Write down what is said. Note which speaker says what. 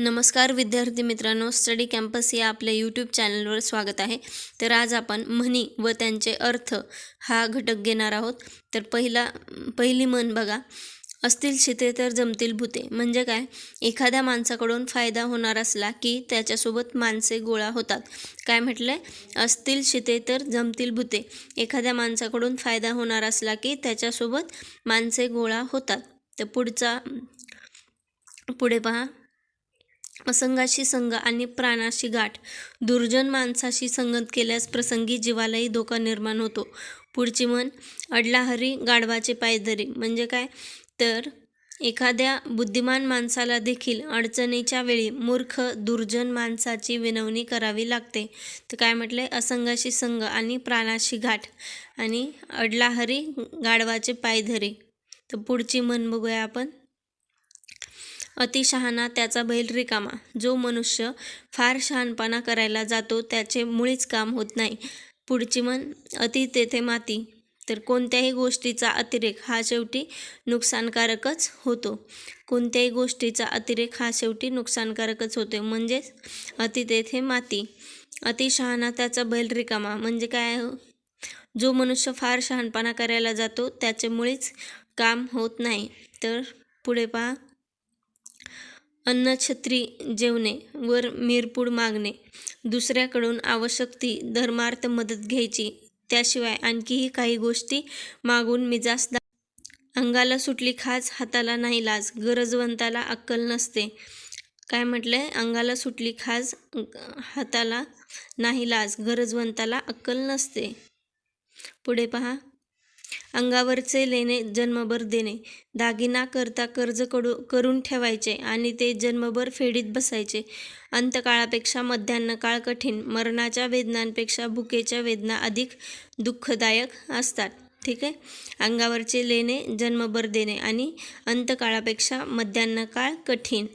Speaker 1: नमस्कार विद्यार्थी मित्रांनो स्टडी कॅम्पस या आपल्या यूट्यूब चॅनलवर स्वागत आहे. तर आज आपण म्हणी व त्यांचे अर्थ हा घटक घेणार आहोत. तर पहिला पहिली म्हण बघा. असतील शिते तर जमतील भूते. म्हणजे काय? एखाद्या माणसाकडून फायदा होणार असला की त्याच्यासोबत माणसे गोळा होतात. काय म्हटलंय? असतील शिते तर जमतील भूते. एखाद्या माणसाकडून फायदा होणार असला की त्याच्यासोबत माणसे गोळा होतात. तर पुढचा पुढे पहा. असंगाशी संघ आणि प्राणाशी गाठ. दुर्जन माणसाशी संगत केल्यास प्रसंगी जीवालाही धोका निर्माण होतो. पुढची म्हण अडला हरी गाढवाचे पायधरी म्हणजे काय? तर एखाद्या बुद्धिमान माणसाला देखील अडचणीच्या वेळी मूर्ख दुर्जन माणसाची विनवणी करावी लागते. तर काय म्हटलंय? असंगाशी संघ आणि प्राणाशी गाठ आणि अडला हरी गाढवाचे पायधरी तर पुढची म्हण बघूया आपण. अतिशहाणा त्याचा बैल रिकामा जो मनुष्य फार शहाणपणा करायला जातो त्याचे मुळीच काम होत नाही. पुढची म्हण अति तेथे माती. तर कोणत्याही गोष्टीचा अतिरेक हा शेवटी नुकसानकारकच होतो. कोणत्याही गोष्टीचा अतिरेक हा शेवटी नुकसानकारकच होतो. म्हणजेच अति तेथे माती. अतिशहाणा त्याचा बैल रिकामा म्हणजे काय जो मनुष्य फार शहाणपणा करायला जातो त्याचे मुळीच काम होत नाही. तर पुढे पहा. अन्नछत्री जेवणे वर मिरपूड मागणे. दुसऱ्याकडून आवश्यक ती धर्मार्थ मदत घ्यायची. त्याशिवाय आणखीही काही गोष्टी मागून मिजासदा अंगाला सुटली खाज हाताला नाही लाज गरजवंताला अक्कल नसते. काय म्हटलंय? अंगाला सुटली खाज हाताला नाही लाज गरजवंताला अक्कल नसते. पुढे पहा. अंगावरचे लेणे जन्मभर देणे. दागिना करता कर्ज कडू करून ठेवायचे आणि ते जन्मभर फेडीत बसायचे. अंतकाळापेक्षा मध्यान्ह काळ कठीण. मरणाच्या वेदनांपेक्षा भुकेच्या वेदना अधिक दुःखदायक असतात. ठीक आहे? अंगावरचे लेणे जन्मभर देणे आणि अंतकाळापेक्षा मध्यान्ह काळ कठीण.